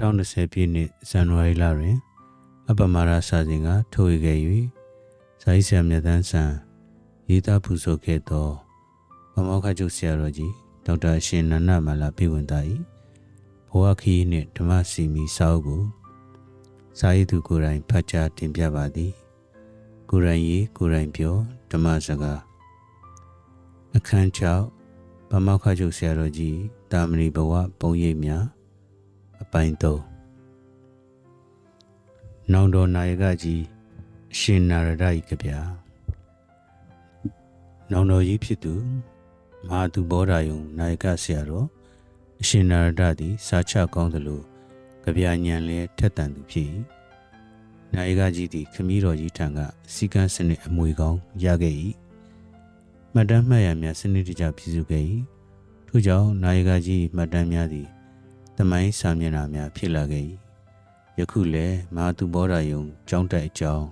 2020ပြည့်နှစ်ဇန်နဝါရီလတွင် အပမာရစာစဉ်ကထုတ်ဝေခဲ့၍ဇာတိဆရာမြတ်တန်းဆန်ရေးသားပူဇော်ခဲ့သောမမောခကျုပ်ဆရာတော်ကြီးဒေါက်တာရှင်နန္ဒမလာပြဝင်သား၏ဘဝခီးနှင့်ဓမ္မစီမီစာအုပ်ကိုစာရေးသူကိုယ်တိုင်ဖတ်ကြားတင်ပြပါသည် ကိုယ်တိုင်ရေးကိုယ်တိုင်ပြောဓမ္မစကားအခန်း6ဗမောခကျုပ်ဆရာတော်ကြီးတာမဏိဘဝပုံရိပ်များအ ပိုင်း3နောင်တော်နာယကကြီးအရှင်နာရဒဤကဗျာနောင်တော်ကြီးဖြစ်သူမဟာသူဘောဓာယုံနာယကဆရာတော်အရှင်နာရဒသည်စာချကောင်းသလိုကဗျာညံလဲထက်တန်သူဖြစ်၏နာယကကြီးသည်ခမည်းတော်ကြီးထံကစီကံစနစ်အမွေကောင်းရခဲ့၏မှတ်တမ်းမှတ်ရများစနစ်တကျပြည့်စုံခဲ့၏ထို့ကြောင့်နာယကကြီးမှတ်တမ်းများသည် တမိုင်းစာမျက်နှာများဖြစ်လာခဲ့၏ယခုလည်းမဟာသူဘောဓာယုံကျောင်းတိုက်အကြောင်း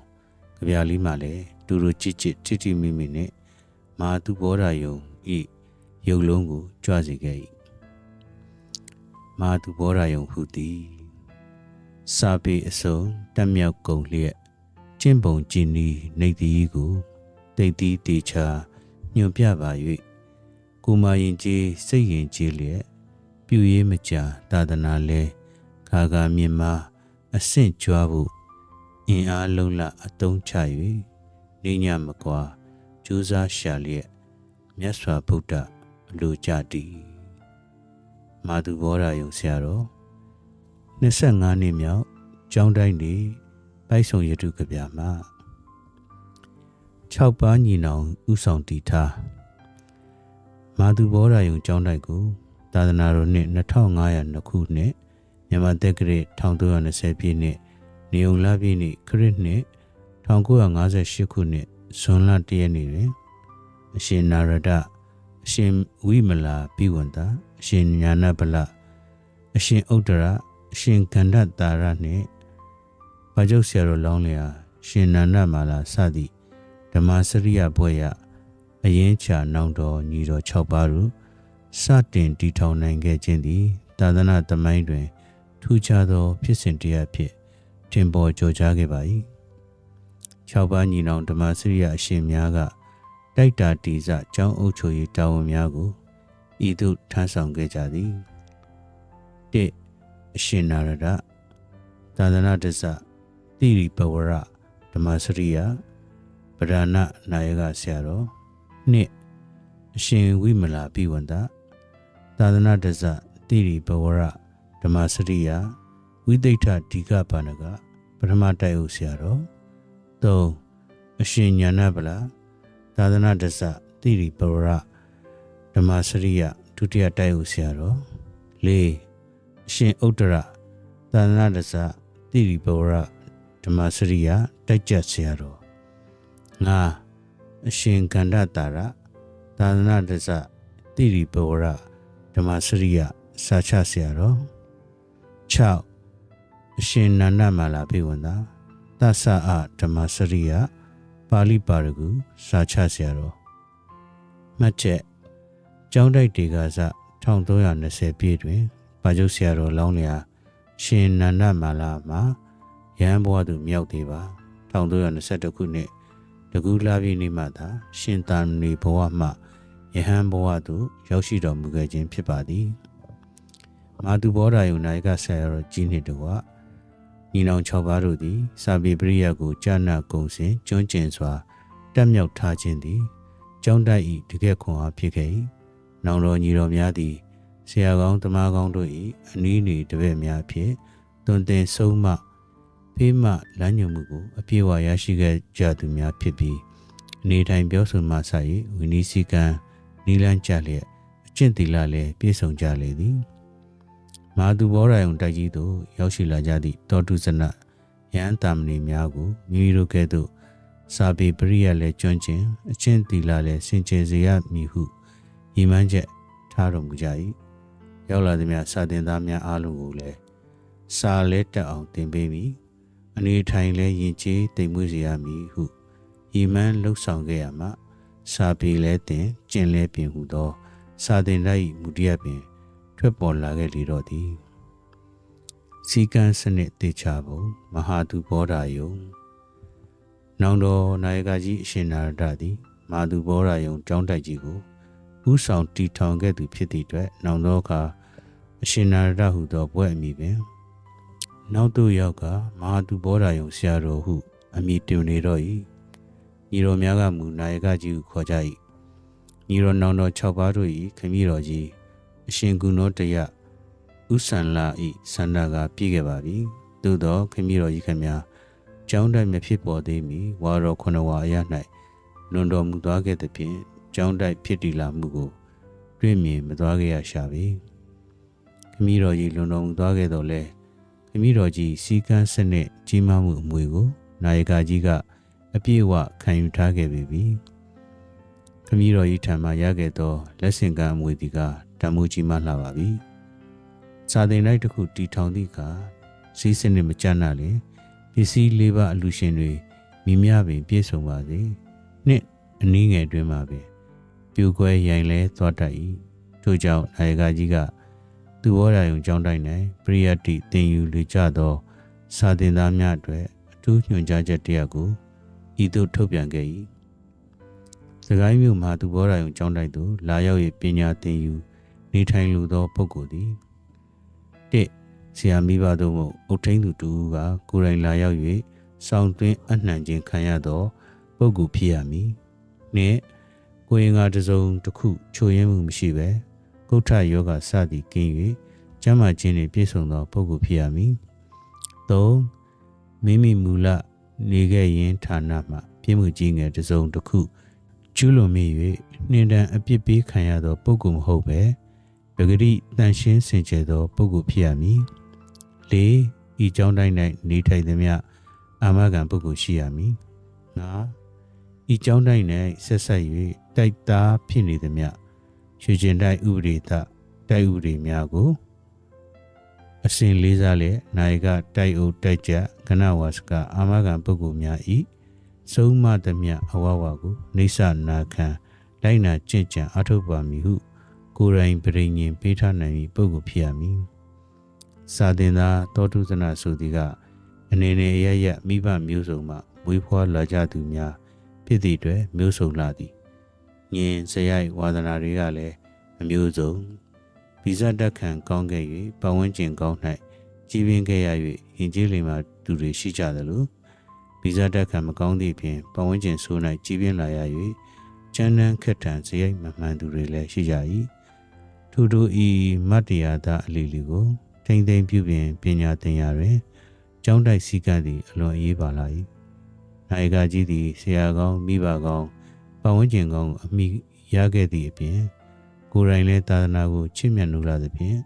ကြပြလေးမှလည်းတူတူချစ်ချစ်တိတိမိမိနဲ့မဟာသူဘောဓာယုံဤရုပ်လုံးကိုကြွစေခဲ့၏မဟာသူဘောဓာယုံဟုသည်စာပေအစုံတက်မြောက်ကုန်လျက်ကျင့်ပုံကျင့်ဤနေသည်ကိုတိတ်တီးတေချာညွန်ပြပါ၍ကိုမာရင်ကြီးစိတ်ရင်ကြီးလျက် ပြူရေးမကြသာသနာလဲခါခါမြင်မာအဆင့်ကြွားဖို့အင်အားလုံးလအတုံးချ၍နေညမကွာကြိုးစားရှာလျက်မြတ်စွာဘုရားအလိုကြတည်မာသူဘောရာယုံဆရာတော်25နှစ်မြောက်ကျောင်းတိုင်းနေပိုက်ဆုံရတုကဗျာမှာ6ပါးညီနောင်ဥဆောင်တည်ထားမာသူဘောရာယုံကျောင်းတိုက်ကို သာသနာတော်နှစ်2500ခုနှစ်မြန်မာတက္ကရာ1320ပြည့်နှစ်နေုံလပြည့်နှစ်ခရစ်နှစ်1958ခုနှစ်ဇွန်လ1ရက်နေ့တွင်အရှင်နာရဒအရှင်ဝိမလာပိဝန္တာအရှင်ညာနာပလအရှင်ဥဒ္ဒရာအရှင်ကန္ဓတာရနှင့်ဘာကျုပ်ဆရာတော်လောင်းလျာရှင်နန္ဒမာလာစသည့်ဓမ္မစရိယဘွဲ့ရအရင်ချာနောင်တော်ညီတော်6ပါးတို့ စတင်တည်ထောင်နိုင်ခဲ့ခြင်းသည်သာသနာသမိုင်းတွင် ထူးခြားသော ဖြစ်စဉ်တရားဖြင့်ထင်ပေါ်ကျော်ကြားခဲ့ပါ၏၆ပါးညီနောင်ဓမ္မစရိယအရှင်များကတိုက်တာတီစကျောင်းအုပ်ချုပ်ရေးတာဝန်များကိုဤသို့ထမ်းဆောင်ခဲ့ကြသည်၁အရှင်နာရဒသာသနာတစ္ဆတိရိပဝရဓမ္မစရိယဗဒနာနာယကဆရာတော်၂အရှင်ဝိမလာပိဝန္တ သာသနာတစ္ဆတိရိပဝရဓမ္မစရိယဝိသိဋ္ဌဒီကဘာနကပထမတိုက်ဥဆရာတော်၃အရှင်ညာနာဗလာသာသနာတစ္ဆတိရိပဝရဓမ္မစရိယဒုတိယတိုက်ဥဆရာတော်၄အရှင်ဥဒ္ဒရသာသနာတစ္ဆတိရိပဝရဓမ္မစရိယတိုက်ကြဆရာတော်၅အရှင်ကန္ဓတာရသာသနာတစ္ဆတိရိပဝရ ဓမ္မစရိယစာချဆရာတော်6အရှင်နန္ဒမာလာပြေဝန္တာသသအဓမ္မစရိယပါဠိပါရဂုစာချဆရာတော်မှတ်ချက်ကျောင်းတိုက်တေကစ1320ပြည့်တွင်ပါကျုပ်ဆရာတော်လောင်းလျာရှင်နန္ဒမာလာမှာရဟန်းဘဝသူမြောက်သေးပါ1322ခုနှစ်တကူလာပြည့်နေ့မှသာရှင်သာမဏေဘဝမှ ယဟန်ဘဝသို့ရောက်ရှိတော်မူခဲ့ခြင်းဖြစ်ပါသည်မာသူဘောဓာယုံနာယကဆရာတော်ကြီးနှင့်တကွညီနောင်6ပါးတို့သည်စာပေပရိယတ်ကိုကြာနာကုံစဉ်ကျွမ်းကျင်စွာတက်မြောက်ထားခြင်းသည်ကျောင်းတိုက်၏တကယ်ခွန်အားဖြစ်ခဲ့၏နောင်တော်ညီတော်များသည်ဆရာကောင်းတမကောင်းတို့၏အနည်းနေတပည့်များဖြင့်တွင်တင်ဆုံးမဖေးမလမ်းညွှန်မှုကိုအပြည့်အဝရရှိခဲ့ကြသူများဖြစ်ပြီးအနေထိုင်ပြောဆိုမှစ၍ဝိနည်းစည်းကံ နီလန်းကြလျက်အကျင့်သီလလည်းပြည့်စုံကြလေသည်မာသူဘောရာယုံတိုက်ကြီးသို့ရောက်ရှိလာကြသည့်တောတုဇနရန်တာမဏေများကိုမိမိတို့ကဲ့သို့စာပေပရိယလည်းကျွမ်းကျင်အချင်းတီလာလည်းစင်ကြယ်စေရမည်ဟုရည်မှန်းချက်ထားတော်မူကြ၏ရောက်လာသည်များစာတင်သားများအားလုံးကိုလည်းစာလဲတက်အောင်တင်ပေးမည်အနေထိုင်လဲယဉ်ကျေးတိမ်မွေးစေရမည်ဟုရည်မှန်းလှုပ်ဆောင်ခဲ့ရမှ စာပေလဲတင်ကျင့်လဲပြင်ဟုသော စာတင်လိုက်မူတရပင် ထွက်ပေါ်လာခဲ့လေတော့သည်စီကံစနစ်တေချာပုံမဟာသူဘောဓာယုံနောင်တော်နာယကကြီးအရှင်နာရတသည်မဟာသူဘောဓာယုံကျောင်းတိုက်ကြီးကိုဥဆောင်တီထောင်ခဲ့သူဖြစ်သည့်အတွက်နောင်တော်အခါအရှင်နာရတဟုသောဘွဲ့အမည်ပင်နောက်သို့ရောက်ကမဟာသူဘောဓာယုံဆရာတော်ဟုအမည်တွင်နေတော့၏ ညီတော်များကမူနာယကကြီးကိုခေါ်ကြ၏ညီတော်နောင်တော်6ပါးတို့၏ခမည်းတော်ကြီးအရှင်ကုနောတရဥဆန်လာဤဆန္ဒကပြည့်ခဲ့ပါပြီသို့သောခမည်းတော်ကြီးခမများကျောင်းတိုက်မဖြစ်ပေါ်သေးမီဝါတော်ခုနဝါအရ၌လွန်တော်မူသွားခဲ့သဖြင့်ကျောင်းတိုက်ဖြစ်တည်လာမှုကိုတွေ့မြင်မသွားခဲ့ရရှာပြီခမည်းတော်ကြီးလွန်တော်မူသွားခဲ့တော့လဲခမည်းတော်ကြီးစီကန်းစနစ်ကြီးမားမှုအမွေကိုနာယကကြီးက အပြည့်အဝခံယူထားခဲ့ပြီခမည်းတော်ကြီးထံမှရခဲ့သောလက်ဆင့်ကမ်းအမွေဒီကတမိုးကြီးမှလှပါပြီစာသင်လိုက်တစ်ခုတီထောင်သည့်အခါစီးစနစ်မကြမ်းနာလေပစ္စည်းလေးပါအလူရှင်တွေမိမြပင်ပြည့်စုံပါစေနှစ်အနည်းငယ်တွင်မှာပင်ပြိုကွဲရိုင်လဲသွားတတ်၏ထို့ကြောင့်နာယကကြီးကသူ့ဘောရာယုံကြောင်းတိုင်း၌ပရိယတ်တိတင်ယူလေကြသောစာသင်သားများအတွက်အထူးညွှန်ကြားချက်တရက်ကို ဤသို့ထုတ်ပြန်ခဲ့၏စကိုင်းမြို့မှာသူဘောရာယုံကျောင်းတိုက်သို့လာရောက်၍ပညာသင်ယူနေထိုင်လိုသောပုဂ္ဂိုလ်သည်တစ်ဆရာမိဘတို့မှအုတ်ထင်းသူတူကကိုယ်တိုင်လာရောက်၍စောင့်တွင်းအနှံခြင်းခံရသောပုဂ္ဂိုလ်ဖြစ်ရမည်နှစ်ကိုယ်ရင်ကတစုံတစ်ခုချိုရင်းမှုမရှိဘဲကုဋ္ဌယောဂစသည်ကင်း၍ကျမ်းမာခြင်းနှင့်ပြည့်စုံသောပုဂ္ဂိုလ်ဖြစ်ရမည်သုံးမိမိမူလ နေခဲ့ရင်ဌာနမှပြည့်မှုကြီးငယ်တစုံတစ်ခုကျူးလွန်မိ၍နှင်တန်အပြစ်ပေးခံရသောပုဂ္ဂိုလ်မဟုတ်ပဲပဂရိတန်ရှင်းစင်ကြယ်သောပုဂ္ဂိုလ်ဖြစ်ရမည်။၄ဤကြောင်းတိုင်း၌နေထိုင်သည်မြအာမခံပုဂ္ဂိုလ်ရှိရမည်။၅ဤကြောင်းတိုင်း၌ဆက်ဆက်၍တိုက်သားဖြစ်နေသည်မြရွှေကျင်တိုက်ဥပဒေသတိုက်ဥပဒေများကို အစဉ်လေးစားလျက်နိုင်ကတိုက်အုပ်တိုက်ကြကနဝါစကအာမခံပုဂ္ဂိုလ်များဤဆုံးမသည်မြအဝဝကိုနေဆနာခံလိုက်နာကျင့်ကြံအထုပ်ပါမည်ဟု ကိုယ်တိုင်ပြိညင်ပေးထားနိုင်ပြီးပုဂ္ဂိုလ်ဖြစ်ရမည်စာသင်သားတောထုဇနဆိုသည်ကအနေနဲ့ရရမိဘမျိုးစုံမှမွေးဖွားလာကြသူများဖြစ်သည့်အတွက်မျိုးစုံလာသည်ညင်စရိုက်ဝါဒနာတွေကလည်းအမျိုးစုံ ဗီဇတက်ခံကောင်းခဲ့၍ပဝန်းကျင်ကောင်း၌ကြီးပင်ခဲ့ရ၍ယဉ်ကျေးလိမ္မာသူတွေရှိကြသလိုဗီဇတက်ခံမကောင်းသည့်ဖြင့်ပဝန်းကျင်ဆိုး၌ကြီးပင်လာရ၍ကျန်းနှန်းခက်ထန်စရိုက်မမှန်သူတွေလည်းရှိကြ၏ထို့ထိုဤမတ္တရာသအလီလီကိုထိမ့်သိမ့်ပြုပြင်ပညာသင်ရာတွင်ကျောင်းတိုက်စည်းကမ်းသည်အလွန်အရေးပါလာ၏နိုင်ကကြီးသည်ဆရာကောင်းမိဘကောင်းပတ်ဝန်းကျင်ကောင်းအမိရခဲ့သည့်အပြင် ကိုယ်တိုင်လည်းသာသနာကိုချစ်မြတ်နိုးလာသဖြင့်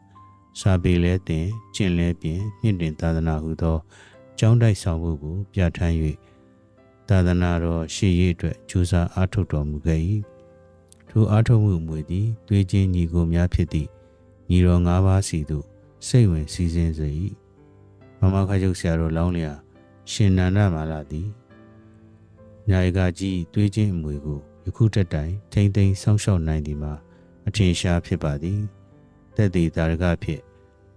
စာပေလဲတင်ကျင့်လဲပြင်မြင့်တင်သာသနာဟုသောကျောင်းတိုက်ဆောင်ဖို့ကိုပြဋ္ဌာန်း၍သာသနာတော်ရှေ့ရေးအတွက်ကြိုးစားအားထုတ်တော်မူခဲ့၏ထိုအားထုတ်မှုအမွေသည်သွေးချင်းညီကိုများဖြစ်သည့်ညီတော်၅ပါးစီသို့စိတ်ဝင်စည်းစင်းစေ၏မမခချုပ်ဆရာတော်လောင်းလျာရှင်နန္ဒမာလာသည်ညာယကကြီးသွေးချင်းအမွေကိုယခုတက်တိုင်ထိမ့်သိမ်းဆောင်းရှောက်နိုင်သည်မှာ အထင်ရှားဖြစ်ပါသည်တက်သေးတာရကဖြစ်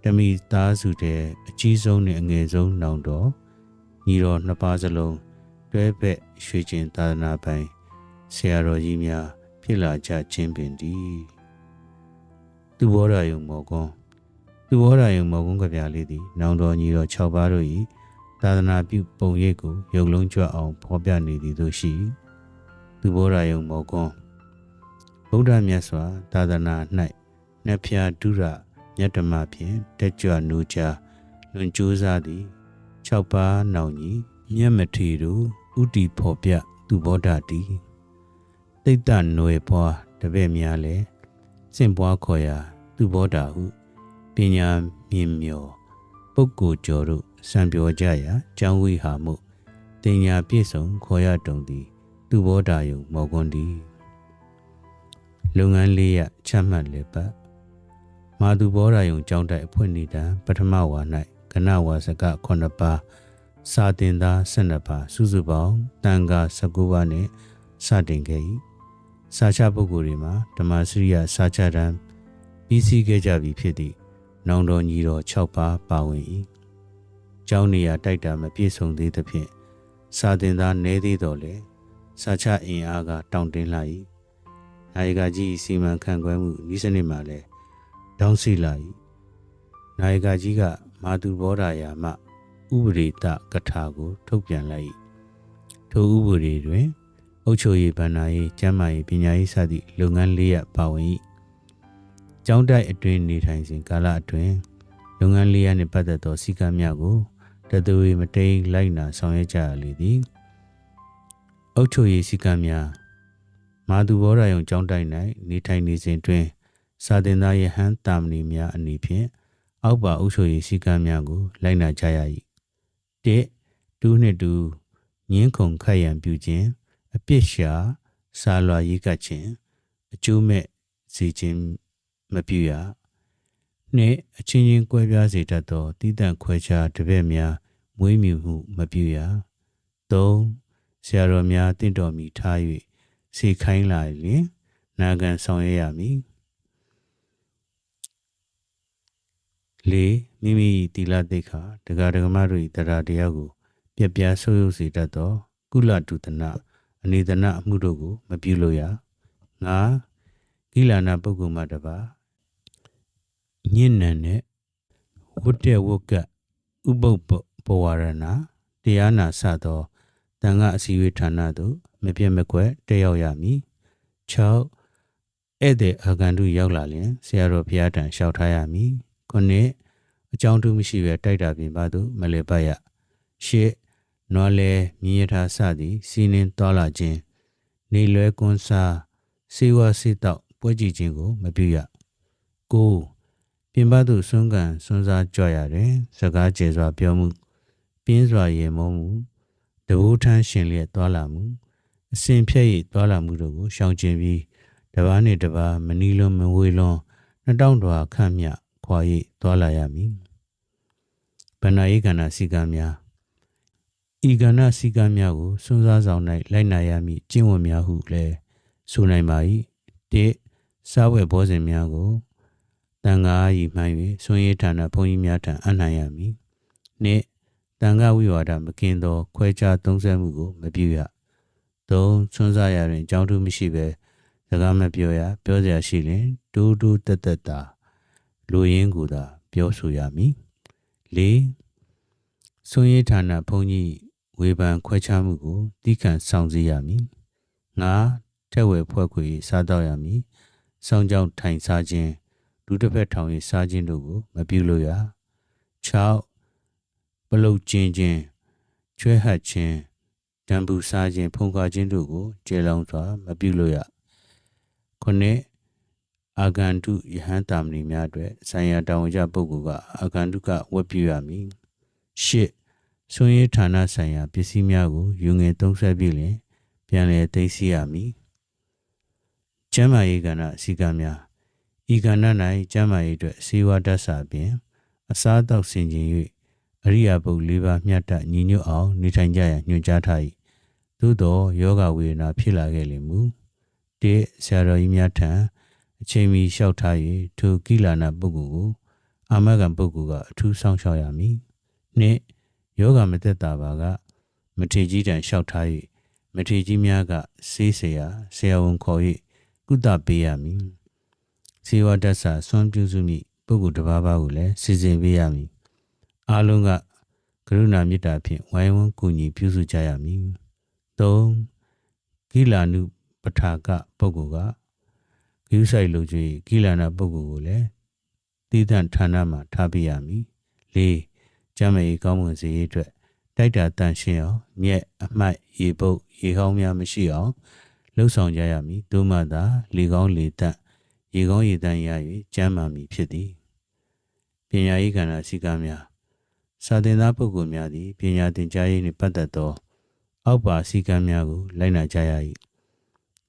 တမိသားစုတဲ့အကြီးဆုံးနဲ့အငယ်ဆုံးနောင်တော်ညီတော်နှစ်ပါးစလုံးတွဲဘက်ရွှေကျင်သာသနာပိုင်ဆရာတော်ကြီးများဖြစ်လာကြခြင်းပင်တည်းသူဘောရာယုံမောကွန်းသူဘောရာယုံမောကွန်းကြပြလေးသည်နောင်တော်ညီတော်6ပါးတို့၏သာသနာပြုပုံရိပ်ကိုရုပ်လုံးကြွအောင်ဖော်ပြနေသည်တို့ရှိသူဘောရာယုံမောကွန်း ဗုဒ္ဓမြတ်စွာသာသနာ၌နှဖျားဒုရမြတ်ဓမ္မဖြင့်တက်ကြွနူချလွန်ကြိုးစားသည်6ပါးနောင်ကြီးမြတ်မထေတို့ဥတီဖော်ပြသူဘောဓတီတိတ်တနွယ်ဘွားတပည့်များလည်းစင့်ပွားခေါ်ရာသူဘောတာဟုပညာမြင့်မြော်ပုဂ္ဂိုလ်ကျော်တို့စံပြောကြရာကျောင်းဝိဟာမှုတင်ညာပြည့်စုံခေါ်ရတုံသည်သူဘောတာယုံမော်ကွန်ဒီ လုပ်ငန်းလေးရချမှတ်လေပတ်မာသူဘောရာယုံကျောင်းတိုက်အဖွင့်နေတာပထမဝါ၌ကနဝါစက9ပါးစာတင်သား12ပါးစုစုပေါင်းတန်ခါ19ပါးနှင့်စတင်ခဲ့၏စာချပုဂ္ဂိုလ်တွေမှာဓမ္မစရိယစာချတန်းပြီးစီးခဲ့ကြပြီဖြစ်သည့်နောင်တော်ညီတော်6ပါးပါဝင်၏ကျောင်းနေရာတိုက်တာမပြည့်စုံသေးသဖြင့်စာသင်သားနည်းသေးတော်လေစာချအင်အားကတောင့်တင်းလာ၏ နိုင်ကကြီးစီမံခန့်ခွဲမှုဤစနစ်မှာလည်းတောင်းစီလာ၏နိုင်ကကြီးကမာသူဘောဓာယာမှဥပရိတကထာကိုထုတ်ပြန်လိုက်၏ထိုဥပဒေတွင်အုတ်ချိုရေးဗန္နာရေးကျမ်းမာရေးပညာရေးစသည့်လုပ်ငန်းလေးရပ်ပါဝင်၏ကျောင်းတိုက်အတွင်းနေထိုင်စဉ်ကာလအတွင်းလုပ်ငန်းလေးရပ်နှင့်ပတ်သက်သောစည်းကမ်းများကိုတသွေမတိန်လိုက်နာဆောင်ရွက်ကြရလေသည်အုတ်ချိုရေးစည်းကမ်းများ မာသူဘောရာယုံကျောင်းတိုက်၌နေထိုင်နေစဉ်တွင်စာတင်သားယဟန်တာမဏီများအနေဖြင့်အောက်ပါအုပ်ချုပ်ရေးစည်းကမ်းများကိုလိုက်နာကြရ၏၁တူးနှင့်တူငင်းခုန်ခတ်ရန်ပြုခြင်းအပြစ်ရှာစာလွာရေးကပ်ခြင်းအကျိုးမဲ့စေခြင်းမပြုရနှင့်အချင်းချင်းကွဲပြားစေတတ်သောတည်တံ့ခွဲခြားတပည့်များမွေးမြူမှုမပြုရ၃ဆရာတော်များတင့်တော်မူထား၍ စေခိုင်းလာလျင်နာခံဆောင်ရွက်ရမည်လေးမိမိတီလာတိခါဒဂဒဂမတို့၏တရားတရားကို ပြပြဆိုးရုပ်စေတတ်သော ကုလတုတနာအနေဒနာအမှုတို့ကို မပြုလို့ရငါကိလနာပုဂ္ဂိုလ်မှတပါညဉ့်နံနဲ့ဝတ္တဝုတ်ကဥပုပ်ဘဝရဏတရားနာစသော တန်ခါအစည်းအဝေးဌာနသို့မပြတ်မကွက်တက်ရောက်ရမည်6ဧည့်သည်အာဂန္တုရောက်လာလျင်ဆရာတော်ဘုရားထံလျှောက်ထားရမည်9အကြောင်းတူးမရှိပဲတိုက်တာပြင်ပါသူမလဲပတ်ရရှစ်နွားလဲမြင်းရထားစသည်စီးနှင်းသွားလာခြင်းနေလွဲကွန်းစားစေဝါစေတောက်ပွဲကြည့်ခြင်းကိုမပြုရကိုပြင်ပသို့ဆွမ်းကန်ဆွမ်းစားကြွရတယ်စကားကျေစွာပြောမှုပြင်းစွာရေမုံမှု တဘိုးထမ်းရှင်လျက်သွားလာမှုအစဉ်ဖြည့်ရသွားလာမှုတို့ကိုရှောင်ကျဉ်ပြီးတပားနှင့်တပားမနီလွန်မဝေလွန်နှစ်တောင်းတော်ခန့်မြခွာ၍သွားလာရမည်ဗန္နာယေကန္နာစီကံများဤကန္နာစီကံများကိုစွန်းစားဆောင်၌လိုက်နာရမည်ကျင့်ဝတ်များဟုလည်းဆိုနိုင်ပါ၏တိစားဝဲဘောဇင်များကိုတန်ခါဤမှန်၍ဆွေးရဌာနဘုန်းကြီးများထံအနှံ့ရမည်နှင့် တန်ခါဝိဝါဒမကင်းသော ခွဲခြားသုံးဆမှုကိုမပြုရသုံးဆွန်းစားရတွင်အကြောင်းတူမရှိဘဲစကားမပြောရပြောစရာရှိလျင်တူးတူးတက်တက်တာလူရင်းကိုသာပြောဆိုရမည်၄ဆွန်ရေးဌာနဘုန်းကြီးဝေဖန်ခွဲခြားမှုကိုတိခန့်ဆောင်စည်းရမည်၅ထက်ဝယ်ဖွဲ့ခွေစားတော့ရမည်စောင်းကြောင်းထိုင်စားခြင်းဒုတစ်ဖက်ထောင်ရေးစားခြင်းတို့ကိုမပြုလို့ရ၆ ပလုတ်ကျင်းခြင်းချွဲဟတ်ခြင်းတံပူစားခြင်းဖုန်ကားခြင်းတို့ကိုကျေလောင်စွာမပြုလို့ရခုနှစ်အာဂန္တုယဟန်တာမဏိများအတွက်ဆိုင်ရာတာဝန်ကျပုဂ္ဂိုလ်ကအာဂန္တုကဝတ်ပြုရမည်ရှစ်ဆွေးရဌာနဆိုင်ရာပစ္စည်းများကိုယူငယ်သုံးဆွဲပြီးလင်ပြန်လည်သိသိရမည်ကျမ်းမာရေးကဏ္ဍအစည်းကမ်းများဤကဏ္ဍ၌ကျမ်းမာရေးအတွက်စေဝါဒတ်စာဖြင့်အစားအသောက်ဆင်ခြင်၍ အရိယာပုတ်၄ပါးမြတ်တညီညွတ်အောင်နေထိုင်ကြရန်ညွှန်ကြားထား၏သို့သောယောဂဝေဒနာဖြစ်လာခဲ့လေမူတဆရာတော်ကြီးများထံအချိန်မီလျှောက်ထား၍ထိုကိလာနာပုဂ္ဂိုလ်ကိုအာမဂံပုဂ္ဂိုလ်ကအထူးဆောင်ရှောက်ရမည်နှင့်ယောဂမသက်တာပါကမထေကြီးတန်လျှောက်ထား၍မထေကြီးများကဆေးဆရာဆရာဝန်ခေါ်၍ကုသပေးရမည်စေဝတ္တဆာဆွမ်းပြုစုမည်ပုဂ္ဂိုလ်တစ်ပါးပါးကိုလည်းစီစဉ်ပေးရမည် အားလုံးကကရုဏာမေတ္တာဖြင့်ဝိုင်းဝန်းကူညီပြုစုကြရမည်၃ကိလာနုပထာကပုဂ္ဂိုလ်ကဂိူးဆိုင်လုပ်ကြွေကိလာနာပုဂ္ဂိုလ်ကိုလည်းတည်တံ့ဌာနမှာထားပြရမည်၄ကျမ်းမေကောင်းမွန်စေရေးအတွက်တိုက်တာတန်ရှင်းအောင်မြက်အမှတ်ရေပုတ်ရေကောင်းများမရှိအောင်လှုပ်ဆောင်ကြရမည်သို့မှသာလေကောင်းလေတန့်ရေကောင်းရေတန့်ရ၍ကျမ်းမာမည်ဖြစ်သည်ပညာရေးကဏ္ဍစည်းကမ်းများ စာသင်သားပုဂ္ဂိုလ်များသည်ပညာသင်ကြားရေးနှင့်ပတ်သက်သော အောက်ပါစည်းကမ်းများကိုလိုက်နာကြရ၏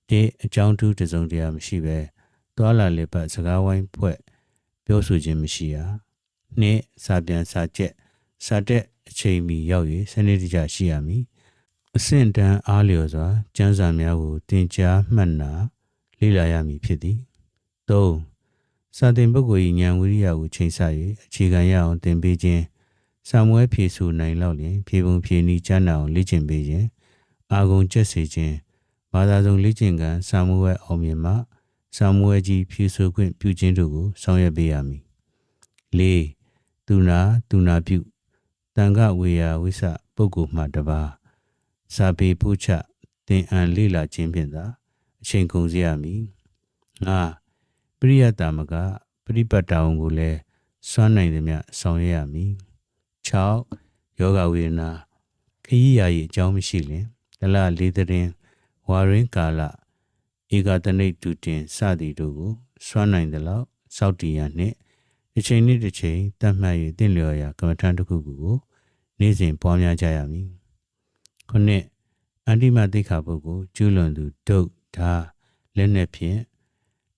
ဒီအကြောင်းထူးတစုံတရာမရှိဘဲတွာလာလေပတ်စကားဝိုင်းဖွဲ့ပြောဆိုခြင်းမရှိရနှင့်စာပြန်စာချက်စာတက်အချိန်မီရောက်၍စနစ်တကျရှိရမည်အဆင့်တန်းအားလျော်စွာကျမ်းစာများကိုတင်ကြားမှတ်နာလေ့လာရမည်ဖြစ်သည်၃စာသင်ပုဂ္ဂိုလ်၏ဉာဏ်ဝိရိယကိုချိန်ဆ၍အခြေခံရအောင်သင်ပေးခြင်း ဆာမွဲဖြေဆိုနိုင်လောက်လျင်ဖြေပုံဖြေနီးချမ်းနာအောင်လေ့ကျင့်ပေးခြင်းအာဂုံကျက်စေခြင်းဘာသာစုံလေ့ကျင့်ကံဆာမွဲအောင်မြင်မှဆာမွဲကြီးဖြေဆိုခွင့်ပြုခြင်းတို့ကိုဆောင်ရွက်ပေးရမည်၄သူနာသူနာပြုတန်ခဝေယဝိဆပုဂ္ဂိုလ်မှတပါစာပေပုချတင်အံလေ့လာခြင်းဖြင့်သာအချိန်ကုန်စေရမည်ငါပရိယတမကပရိပတ်တာဝန်ကိုလည်းစွမ်းနိုင်သည်မြဆောင်ရွက်ရမည် 6ယောဂဝေဒနာခရီးရာ၏အကြောင်းမရှိလျင်ဒလလေးတဲ့ရင်ဝါရင်းကာလဧကတနိတ်တူတင်စသည်တို့ကိုစွမ်းနိုင်သလောက်စောက်တည်ရနှင့်တစ်ချိန်နှင့်တစ်ချိန်တတ်မှတ်၍တင့်လျော်ရာကမ္မထံတစ်ခုခုကိုနေ့စဉ်ပွားများကြရမည်ခုနှစ်အန္တိမသိက္ခာပုဂ္ဂိုလ်ကျူးလွန်သူဒုတ်ဓာလက်နက်ဖြင့်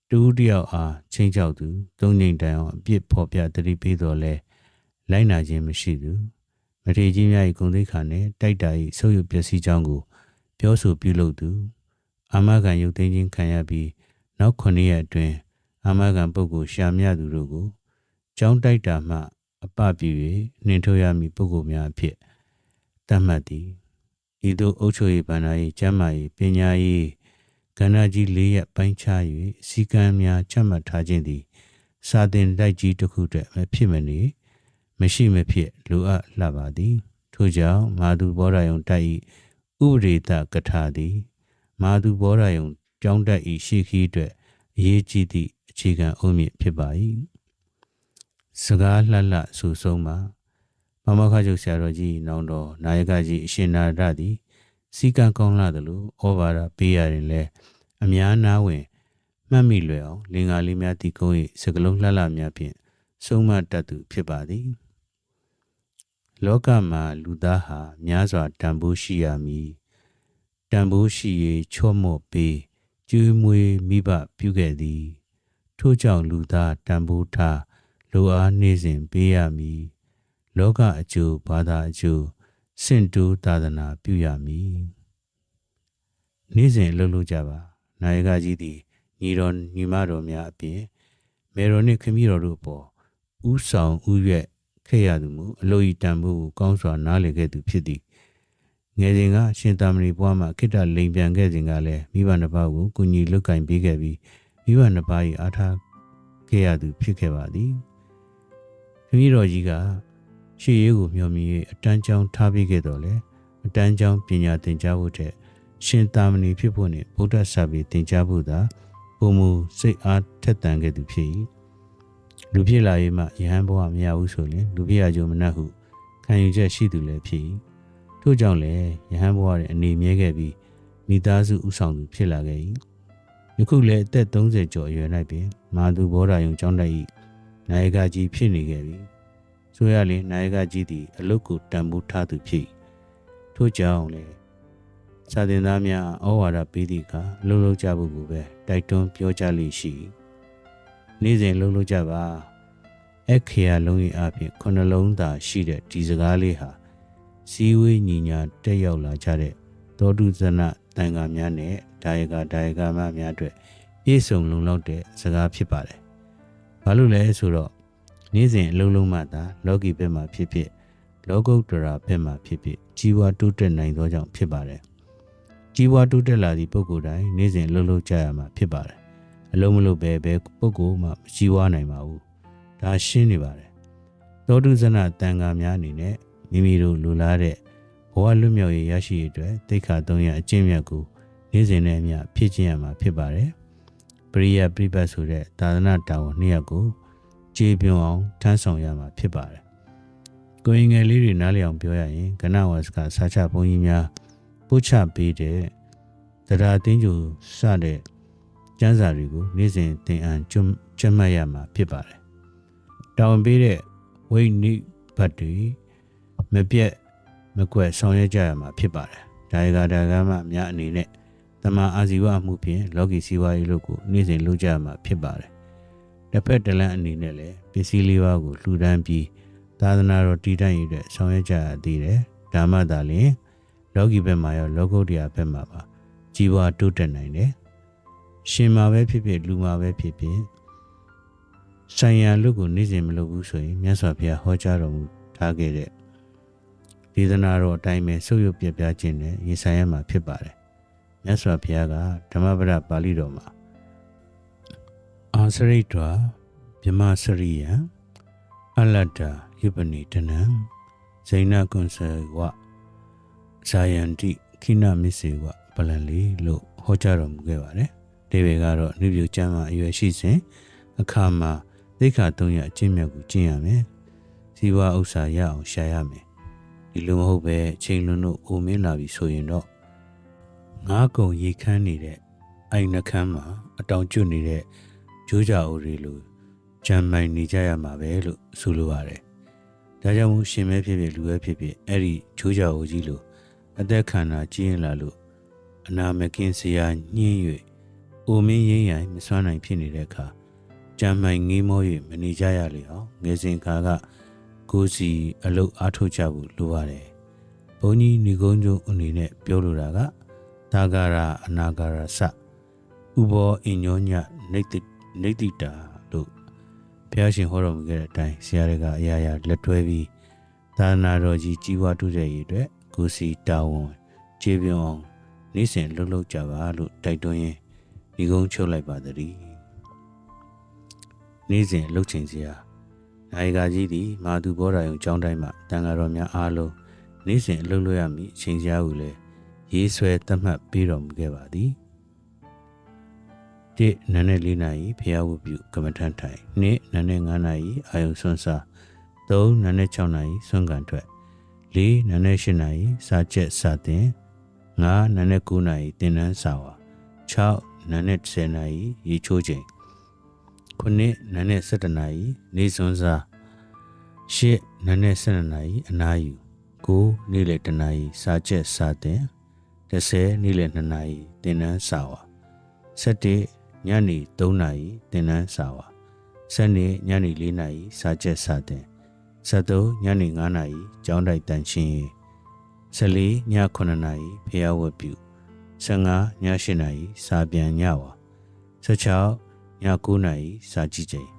တူးတယောက်အားချင်းချောက်သူသုံးငိမ်တိုင်အောင်အပြစ်ဖော်ပြတတိပေးတော်လဲ လိုက်နာခြင်းမရှိသူမထေကြီးများ၏ဂုဏ်သိက္ခာနှင့်တိုက်တာ၏ဆုပ်ယုပ်ပျက်စီးကြောင်းကိုပြောဆိုပြုလုပ်သူအာမခံရုပ်သိမ်းခြင်းခံရပြီးနောက်ခုနှစ်ရက်အတွင်းအာမခံပုဂ္ဂိုလ်ရှာမြသူတို့ကိုကြောင်းတိုက်တာမှအပပြည့်၍နှင်ထုတ်ရမည့်ပုဂ္ဂိုလ်များအဖြစ်တတ်မှတ်သည်ဤသို့အုပ်ချုပ်ရေးဗန္ဒာရေးကျမ်းမာရေးပညာရေးကဏ္ဍကြီး၄ရပ်ပိုင်းခြား၍စီကံများချမှတ်ထားခြင်းသည်စာတင်တိုက်ကြီးတစ်ခုတည်းမဖြစ်မနေ မရှိမဖြစ်လိုအပ်လှပါသည်ထို့ကြောင့်မာသူဘောရယုံတိုက်၏ဥပရိတကထာသည်မာသူဘောရယုံကြောင်းတက်၏ရှေခီးအတွက်အရေးကြီးသည့်အခြေခံအုံးမြင့်ဖြစ်ပါ၏စကားလှလှဆူဆုံးမှာမမခချုပ်ဆရာတော်ကြီးနောင်တော်နာယကကြီးအရှင်နာရသည်စီကံကောင်းလာသလိုဩဘာဒပေးရရင်လဲအများနာဝင်မှတ်မိလွယ်အောင်လင်္ကာလေးများတည်ကုန်း၏စကလုံးလှလှများဖြင့်ဆုံးမတတ်သူဖြစ်ပါသည် လောကမှာလူသားဟာများစွာတန်ဖိုးရှိရမည်တန်ဖိုးရှိ၍ချော့မော့ပေးကျွေးမွေးမိဘပြုခဲ့သည်ထို့ကြောင့်လူသားတန်ဖိုးထားလိုအားနေစဉ်ပေးရမည်လောကအကျိုးဘာသာအကျိုးစင့်တူးသာသနာပြုရမည်နေ့စဉ်လှုပ်လှုပ်ကြပါနာယကကြီးသည်ညီတော်ညီမတော်များအပြင်မေတော်နှင့်ခမည်းတော်တို့အပေါ်ဥဆောင်ဥရွက် ခဲ့ရသူမူအလိုဤတန်ဖို့ကိုကောင်းစွာနားလည်ခဲ့သူဖြစ်သည်ငယ်စဉ်ကရှင်သာမဏေဘွားမှာခိတ္တလိန်ပြန်ခဲ့စဉ်ကလည်းမိဘနှစ်ပါးကိုကုညီလွတ်ကင်ပေးခဲ့ပြီးမိဘနှစ်ပါး၏အားထားခဲ့ရသူဖြစ်ခဲ့ပါသည်ခမည်းတော်ကြီးကရှေ့ရေးကိုမျှော်မြင်၍အတန်းကြောင်းထားပေးခဲ့တော်လဲအတန်းကြောင်းပညာသင်ကြားဖို့တဲ့ရှင်သာမဏေဖြစ်ဖို့နှင့်ဗုဒ္ဓဆာပေသင်ကြားဖို့သာပုံမူစိတ်အားထက်သန်ခဲ့သူဖြစ်၏ လူဖြစ်လာရေးမှယဟန်ဘဝမရဘူးဆိုရင်လူဖြစ်ရကြုံမနှက်ဟုခံယူချက်ရှိသူလည်းဖြစ်၏ထို့ကြောင့်လည်းယဟန်ဘဝရဲ့အနေမြဲခဲ့ပြီးမိသားစုဥဆောင်သူဖြစ်လာခဲ့၏ယခုလည်းအသက်30ကျော်အရွယ်၌ပင်မာသူဘောဓာယုံကျောင်းတိုက်၏နာယကကြီးဖြစ်နေခဲ့ပြီဆိုရရင်နာယကကြီးသည်အလုတ်ကိုတန်ဖိုးထားသူဖြစ်ထို့ကြောင့်လည်းစာသင်သားများဩဝါဒပေးသည့်အခါလှုပ်လှုပ်ကြဖို့ကိုပဲတိုက်တွန်းပြောကြားလိရှိ နေ့စဉ်လှုပ်လှုပ်ကြပါအခရာလုံး၏အပြင်ခုနှလုံးသာရှိတဲ့ဒီစကားလေးဟာစီဝေးညီညာတက်ရောက်လာကြတဲ့သောတုဇနတန်ခါများနဲ့ဒါယကဒါယကမများအတွက်ပြည့်စုံလုံလောက်တဲ့စကားဖြစ်ပါတယ်။ဘာလို့လဲဆိုတော့နေ့စဉ်အလုံးလုံးမှသာလောကီဘက်မှာဖြစ်ဖြစ်လောကုတ္တရာဘက်မှာဖြစ်ဖြစ်ကြီးပွားတိုးတက်နိုင်သောကြောင့်ဖြစ်ပါတယ်။ကြီးပွားတိုးတက်လာသည့်ပုဂ္ဂိုလ်တိုင်းနေ့စဉ်လှုပ်လှုပ်ကြရမှာဖြစ်ပါတယ်။ အလုံးမလို့ပဲပဲပုဂ္ဂိုလ်မှမကြီးပွားနိုင်ပါဘူး။ဒါရှင်းနေပါတယ်။သောတုဇနတန်ခါများအနေနဲ့မိမိတို့လူလားတဲ့ဘဝလွတ်မြောက်ရေးရရှိရေးအတွက်တိတ်ခါသုံးရအကျင့်မြတ်ကိုနေ့စဉ်နဲ့အမျှဖြစ်ခြင်းရမှာဖြစ်ပါတယ်။ပရိယပြိပတ်ဆိုတဲ့သာသနာတာဝန်နှစ်ရပ်ကိုကြေးပြုံအောင်ထမ်းဆောင်ရမှာဖြစ်ပါတယ်။ကိုရင်ငယ်လေးတွေနားလည်အောင်ပြောရရင်ကနဝါစကစာချဘုန်းကြီးများပို့ချပေးတဲ့တရားအသင်းကျူစတဲ့ ကျမ်းစာတွေကိုနေ့စဉ်သင်အံကျွကျွတ်မှတ်ရမှာဖြစ်ပါတယ်။တောင်းပေးတဲ့ဝိနိဘတ်တွေမပြတ်မကွက်ဆောင်ရွက်ကြရမှာဖြစ်ပါတယ်။ဒါရကဒါကမှများအနေနဲ့တမန်အာဇီဝမှုဖြင့်လောကီစီးပွားရေးလုပ်ကိုနေ့စဉ်လုပ်ကြရမှာဖြစ်ပါတယ်။တစ်ဖက်တစ်လမ်းအနေနဲ့လည်းပစ္စည်းလေးပါးကိုလှူဒန်းပြီးသာသနာတော်တည်တံ့ရတဲ့ဆောင်ရွက်ကြရသေးတယ်။ဒါမှသာလျှင်လောကီဘက်မှာရောလောကုတ္တရာဘက်မှာပါကြီးပွားတိုးတက်နိုင်တယ်။ ရှင်မှာပဲဖြစ်ဖြစ်လူမှာပဲဖြစ်ဖြစ်ဆိုင်ရလူကိုနေ့စဉ်မလုပ်ဘူးဆိုရင်မြတ်စွာဘုရားဟောကြားတော်မူထားခဲ့တဲ့ဒေသနာတော်အတိုင်းပဲဆုပ်ယုပ်ပြပြခြင်းနဲ့ရင်ဆိုင်ရမှာဖြစ်ပါတယ်မြတ်စွာဘုရားကဓမ္မပဒပါဠိတော်မှာအာစရိတ္တဗြမစရိယံအလတ္တယုပနိတနံဇိနကွန်ဆဝဇာယန္တိခိနမစ္စေဝပလံလီလို့ဟောကြားတော်မူခဲ့ပါတယ် ဒေဝေကတော့အနုပြုကျမ်းမှာအရွယ်ရှိစဉ်အခါမှာသိက္ခာ၃ရအကျင့်မြတ်ကိုကျင့်ရမယ်ဇီဝဥစ္စာရအောင်ရှာရမယ်ဒီလိုမဟုတ်ပဲအချိန်လွန်တို့အိုမင်းလာပြီဆိုရင်တော့ငားကုံရေခမ်းနေတဲ့အိုင်နှခမ်းမှာအတောင်ကျွတ်နေတဲ့ဂျိုးကြအိုတွေလိုကြံမိုင်နေကြရမှာပဲလို့ဆိုလိုပါတယ်ဒါကြောင့်မို့ရှင်မဲဖြစ်ဖြစ်လူပဲဖြစ်ဖြစ်အဲ့ဒီဂျိုးကြအိုကြီးလိုအသက်ခန္ဓာကြီးရင်လာလို့အနာမကင်းစရာညှင်း၍ အိုမင်းရင်းရိုင်မစွမ်းနိုင်ဖြစ်နေတဲ့အခါကြံမိုင်ငေးမော၍မနေကြရလေအောင်ငယ်စဉ်ခါကကိုယ်စီအလုတ်အားထုတ်ကြဖို့လိုပါတယ်။ဘုန်းကြီးညီကုန်းကျုံအနေနဲ့ပြောလိုတာကသာဂရာအနာဂရာစဥဘောအညောညနေတိနေတိတာလို့ဘုရားရှင်ဟောတော်မူခဲ့တဲ့အတိုင်းဆရာတွေကအရာရာလက်တွဲပြီးသာသနာတော်ကြီးကြီးပွားထုတဲ့ရည်အတွက်ကိုယ်စီတာဝန်ခြေပြုံအောင်နေ့စဉ်လှုပ်လှုပ်ကြပါလို့တိုက်တွန်းရင်း ဒီကုန်းချုပ်လိုက်ပါသည်နေ့စဉ်လှုပ်ချင်စရာနိုင်ကကြီးသည်မာသူဘောဓာယုံကျောင်းတိုင်းမှာတန်ဃာတော်များအားလုံးနေ့စဉ်အလုပ်လုပ်ရမည်အချိန်စရာကိုလည်းရေးဆွဲသတ်မှတ်ပေးတော်မူခဲ့ပါသည်တိနန်းနဲ့၄နာရီဖျားဝပြုကမ္မထန်ထိုင်နေ့နန်းနဲ့9နာရီအာယုံဆွမ်းစား၃နန်းနဲ့6နာရီဆွမ်းကန်ထွက်၄နန်းနဲ့8နာရီစာချက်စာတင်9နန်းနဲ့9နာရီတင်နန်းစာဝါ6 နန်းနဲ့10နာရီရေချိုးချိန်9နန်းနဲ့17နာရီနေစွန်းစား10နန်းနဲ့12နာရီအနားယူ9နေ့လယ်1နာရီစာချက်စာတင်10နေ့လယ်2နာရီတင်နန်းစာဝါ17ညနေ3နာရီတင်နန်းစာဝါ7ညနေ4နာရီစာချက်စာတင်73ညနေ9နာရီကျောင်းတိုက်တန်ချင်းရေ14ည9နာရီဖျားဝတ်ပြု 15ည8နာရီစာပြန်ညဝါ16ည9နာရီစာကြည့်ချိန်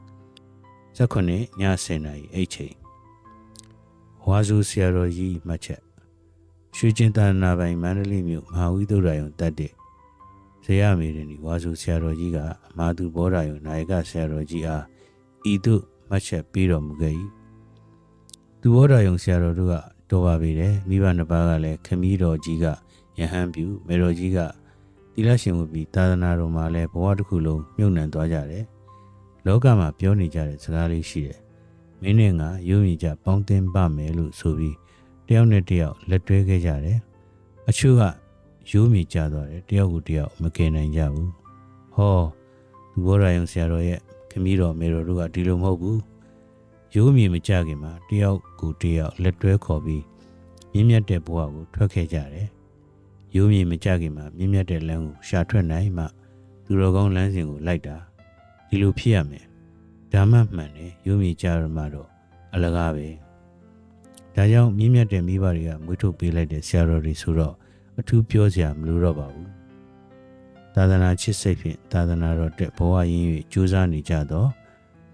18ည10နာရီအိတ်ချိန်ဝါစုဆရာတော်ကြီးမှတ်ချက်ရွှေကျင်သာနာပိုင်မန္တလေးမြို့မဟာဝိသုဒ္ဓယုံတက်တဲ့ဇေယမေရင်ဒီဝါစုဆရာတော်ကြီးကမာသူဘောဓာယုံနာယကဆရာတော်ကြီးအားဤသို့မှတ်ချက်ပေးတော်မူခဲ့၏သူဘောဓာယုံဆရာတော်တို့ကတော်ပါပေတယ်မိဘနှစ်ပါးကလည်းခမည်းတော်ကြီးက ယဟန်ပြုမေတော်ကြီးကတိလရှင်ဝပြီးသာသနာတော်မှာလည်းဘဝတစ်ခုလုံးမြုပ်နှံသွားကြတယ်လောကမှာပြောနေကြတဲ့စကားလေးရှိတယ်မင်းနဲ့ငါယုံကြည်ကြပေါင်းတင်ပါမယ်လို့ဆိုပြီးတယောက်နဲ့တယောက်လက်တွဲခဲ့ကြတယ်အချို့ကရိုးမြကြသွားတယ်တယောက်ကိုတယောက်မကယ်နိုင်ကြဘူးဟောသူဘောရာယုံဆရာတော်ရဲ့ခမည်းတော်မေတော်တို့ကဒီလိုမဟုတ်ဘူးရိုးမြမကြခင်မှာတယောက်ကိုတယောက်လက်တွဲခေါ်ပြီးမြင့်မြတ်တဲ့ဘဝကိုထွက်ခဲ့ကြတယ် ရိုးမြမကြခင်မှာမြင့်မြတ်တဲ့လမ်းကိုရှာထွက်နိုင်မှသူတော်ကောင်းလမ်းစဉ်ကိုလိုက်တာဒီလိုဖြစ်ရမယ်ဓမ္မမှန်တယ်ရိုးမြကြရမှာတော့အလကားပဲဒါကြောင့်မြင့်မြတ်တဲ့မိဘတွေကမွေးထုတ်ပေးလိုက်တဲ့ဆရာတော်တွေဆိုတော့အထူးပြောစရာမလိုတော့ပါဘူးသာသနာချစ်စိတ်ဖြင့်သာသနာတော်တက်ဘဝရင်း၍ကြိုးစားနေကြသော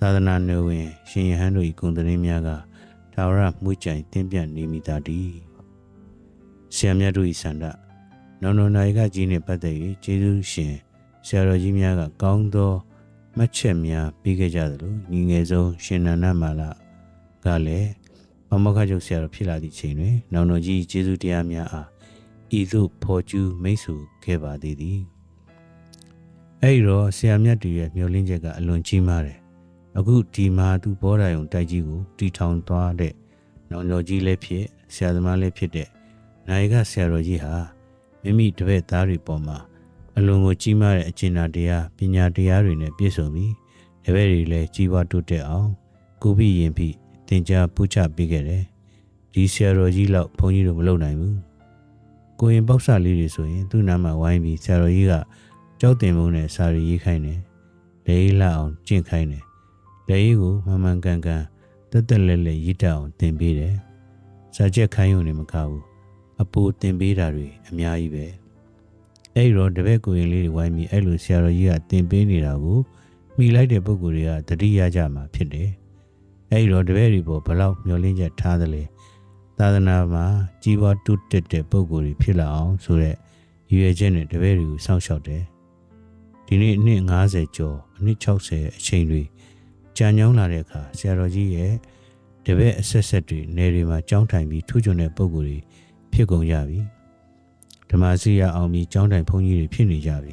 သာသနာနယ်ဝင်ရှင်ယဟန်တို့၏ဂုဏ်သတင်းများကဒါဝရမှုကြိုင်တင်းပြန့်နေမိသားတည်းဆရာမြတ်တို့၏ဆန္ဒ နောင်နောင်နိုင်ကကြီးနှင့်ပတ်သက်၍ကျေးဇူးရှင်ဆရာတော်ကြီးများကကောင်းသောမှတ်ချက်များပေးခဲ့ကြသလိုညီငယ်ဆုံးရှင်နန္ဒမာလာကလည်းမမခချုပ်ဆရာတော်ဖြစ်လာသည့်ချိန်တွင်နောင်တော်ကြီးကျေးဇူးတရားများအားဤသို့ဖော်ကျူးမိတ်ဆွေခဲ့ပါသေးသည်အဲ့ဒီတော့ဆရာမြတ်တူရဲ့မျောလင်းချက်ကအလွန်ကြီးမားတယ်အခုဒီမှာသူဘောဓာယုံတိုက်ကြီးကိုတီထောင်သွားတဲ့နောင်တော်ကြီးလည်းဖြစ်ဆရာသမားလည်းဖြစ်တဲ့နိုင်ကဆရာတော်ကြီးဟာ မိမိတပည့်သားတွေပေါ်မှာအလွန်ကိုကြီးမားတဲ့အကျဉ်းတရားပညာတရားတွေနဲ့ပြည့်စုံပြီးတပည့်တွေလည်းကြီးပွားတိုးတက်အောင်ကိုပြီးရင်ပြီးသင်ကြားပူးချပေးခဲ့တယ်ဒီဆရာတော်ကြီးလောက်ဘုန်းကြီးတို့မလုပ်နိုင်ဘူးကိုရင်ပေါက်ဆလေးတွေဆိုရင်သူ့နားမှာဝိုင်းပြီးဆရာတော်ကြီးကကြောက်တင်မှုနဲ့စာရီရေးခိုင်းတယ်လေးလာအောင်ကျင့်ခိုင်းတယ်လေးကိုမမှန်ကန်ကန်တက်တက်လက်လက်ရေးတတ်အောင်သင်ပေးတယ်စာချက်ခိုင်းုံနဲ့မကဘူး အပူသင်ပေးတာတွေအများကြီးပဲအဲ့တော့တပည့်ကိုရင်လေးတွေဝိုင်းပြီးအဲ့လိုဆရာတော်ကြီးကသင်ပေးနေတာကိုမိလိုက်တဲ့ပုံကိုယ်တွေကတတိယကြမှာဖြစ်တယ်အဲ့ဒီတော့တပည့်တွေပေါ်ဘယ်လောက်မျောလင်းချက်ထားသလဲသာသနာမှာကြီးပွားတုတက်တဲ့ပုံကိုယ်တွေဖြစ်လာအောင်ဆိုတဲ့ရည်ရွယ်ချက်နဲ့တပည့်တွေကိုစောင့်ရှောက်တယ်ဒီနေ့အနှစ်90ကျော်အနှစ်60အချိန်တွေကြာညောင်းလာတဲ့အခါဆရာတော်ကြီးရဲ့တပည့်အဆက်ဆက်တွေနေတွေမှာကြောင်းထိုင်ပြီးထူးချွန်တဲ့ပုံကိုယ်တွေ ဖြစ်ကုန်ကြပြီဓမ္မစီရအောင်ပြီးကြောင်းတိုင်ဘုန်းကြီးတွေဖြစ်နေကြပြီ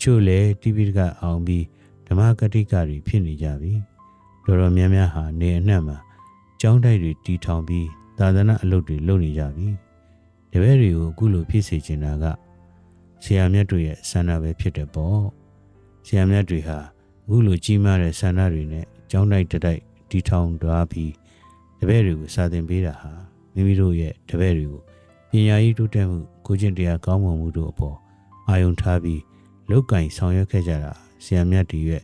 ချို့လည်းတိပိဋကအောင်ပြီးဓမ္မကတိကတွေဖြစ်နေကြပြီတော်တော်များများဟာနေအနှံ့မှာကြောင်းတိုက်တွေတီထောင်ပြီးသာသနာအလုပ်တွေလုပ်နေကြပြီတပည့်တွေကိုအခုလိုဖြစ်စေချင်တာကဆရာမြတ်တို့ရဲ့ဆန္ဒပဲဖြစ်တယ်ပေါ့ဆရာမြတ်တွေဟာအခုလိုကြီးမားတဲ့ဆန္ဒတွေနဲ့ကြောင်းတိုက်တစ်တိုက်တီထောင်တွားပြီးတပည့်တွေကိုစာသင်ပေးတာဟာမိမိတို့ရဲ့တပည့်တွေကိုပ ညာရေးတိုးတက်မှုကိုကျင့်တရားကောင်းမွန်မှုတို့အပေါ်အာယုံထားပြီးလောက်ကင်ဆောင်ရွက်ခဲ့ကြတာဆရာမြတ်တွေရဲ့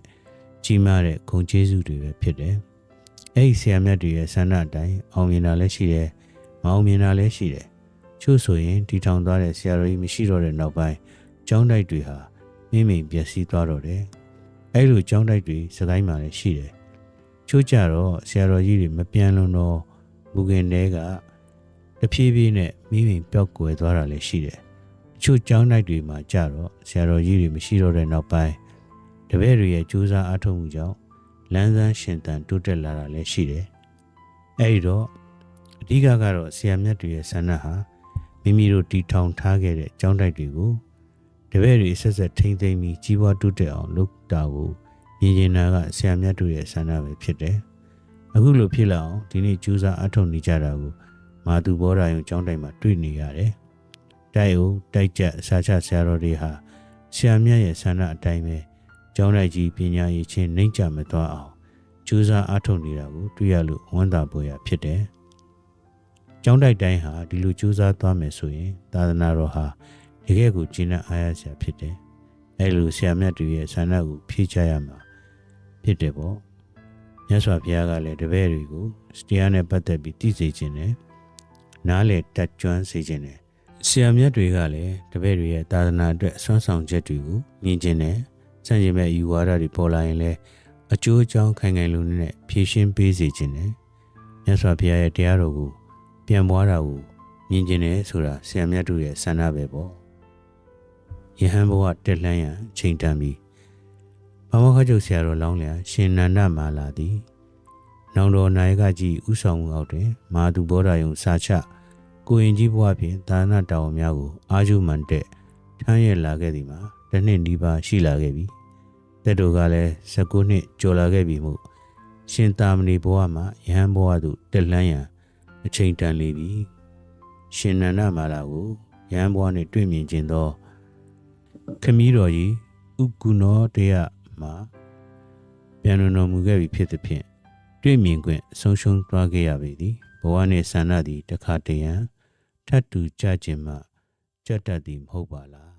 ကြီးမားတဲ့ဂုဏ်ကျေးဇူးတွေပဲဖြစ်တယ်။အဲ့ဒီဆရာမြတ်တွေရဲ့ဆန္ဒအတိုင်းအောင်မြင်တာလည်းရှိတယ်။မအောင်မြင်တာလည်းရှိတယ်။ချို့ဆိုရင်တီထောင်သွားတဲ့ဆရာတော်ကြီးမရှိတော့တဲ့နောက်ပိုင်းကျောင်းတိုက်တွေဟာမိမိပျက်စီးသွားတော့တယ်။အဲ့လိုကျောင်းတိုက်တွေစကိုင်းမှာလည်းရှိတယ်။ချို့ကြတော့ဆရာတော်ကြီးတွေမပြန်လွန်တော့ဘူကင်တဲက တဖြည်းဖြည်းနဲ့မိမိပျောက်ကွယ်သွားတာလည်းရှိတယ်။ချို့ကျောင်းတိုက်တွေမှာကြတော့ဆရာတော်ကြီးတွေမရှိတော့တဲ့နောက်ပိုင်းတပည့်တွေရဲ့ကြိုးစားအားထုတ်မှုကြောင့်လန်းဆန်းရှင်သန်တိုးတက်လာတာလည်းရှိတယ်။အဲဒီတော့အဓိကကတော့ဆရာမြတ်တွေရဲ့ဆန္ဒဟာမိမိတို့တီထောင်ထားခဲ့တဲ့ကျောင်းတိုက်တွေကိုတပည့်တွေဆက်ဆက်ထိမ့်သိမ်းပြီးကြီးပွားတိုးတက်အောင်လုပ်တာကိုမြင်ကျင်တာကဆရာမြတ်တို့ရဲ့ဆန္ဒပဲဖြစ်တယ်။အခုလိုဖြစ်လာအောင်ဒီနေ့ကြိုးစားအားထုတ်နေကြတာကို မာသူဘောဓာယုံကျောင်းတိုက်မှာတွေ့နေရတယ်။တိုက်အိုတိုက်ကြအစာချဆရာတော်တွေဟာဆရာမြတ်ရဲ့ဆန္ဒအတိုင်းပဲကျောင်းလိုက်ကြီးပညာရေးချင်းနှိမ့်ချမသွားအောင်ကြိုးစားအားထုတ်နေတာကိုတွေ့ရလို့ဝမ်းသာပွေရဖြစ်တယ်။ကျောင်းတိုက်တိုင်းဟာဒီလိုကြိုးစားသွားမယ်ဆိုရင် သာသနာတော်ဟာတကယ်ကိုကျင့်တဲ့အားရစရာဖြစ်တယ်။အဲလိုဆရာမြတ်တွေရဲ့ဆန္ဒကိုဖြည့်ချရမှာဖြစ်တယ်ပေါ့။မြတ်စွာဘုရားကလည်းတပည့်တွေကိုစတရားနဲ့ပတ်သက်ပြီးသိစေခြင်းနဲ့ နားလေတက်ကြွစေခြင်းနဲ့ဆရာမြတ်တွေကလည်းတပည့်တွေရဲ့သာသနာအတွက်ဆွမ်းဆောင်ချက်တွေကိုမြင်ခြင်းနဲ့စံကျင်မဲ့ယူဝါဒတွေပေါ်လာရင်လည်းအကျိုးအကြောင်းခိုင်ခိုင်လုံနဲ့ဖြည့်ရှင်းပေးစေခြင်းနဲ့မြတ်စွာဘုရားရဲ့တရားတော်ကိုပြန်ပွားတာကိုမြင်ခြင်းနဲ့ဆိုတာဆရာမြတ်တို့ရဲ့ဆန္ဒပဲပေါ့ယဟန်ဘဝတက်လှမ်းရန်ချိန်တန်ပြီးဘာမခကျုပ်ဆရာတော်လောင်းလျာရှင်နန္ဒမာလာသည် နောင်တော်နာယကကြီးဥဆောင်မှုအောက်တွင် မာသူဘောဓာယုံစာချကိုရင်ကြီးဘဝဖြင့်ဒါနတောင်များကိုအာကျုမှန်တဲ့ထမ်းရလာခဲ့သည်မှာတစ်နှစ်နီးပါးရှိလာခဲ့ပြီတက်တော်ကလည်း19နှစ်ကျော်လာခဲ့ပြီမို့ရှင်သာမဏေဘဝမှာယဟန်ဘဝသို့တက်လှမ်းရန်အချိန်တန်လေပြီရှင်နန္ဒမာလာကိုယဟန်ဘဝနှင့်တွေ့မြင်ခြင်းသောခမည်းတော်ကြီးဥကုနောတရမှာပြန်လွန်တော်မူခဲ့ပြီဖြစ်သည်ဖြင့် တွေ့မြင်ခွင့်ဆုံးရှုံးသွားခဲ့ရပေသည်ဘဝနှင့်ဆန္ဒသည်တခါတရံထတ်တူကြခြင်းမှကြက်တတ်သည်မဟုတ်ပါလား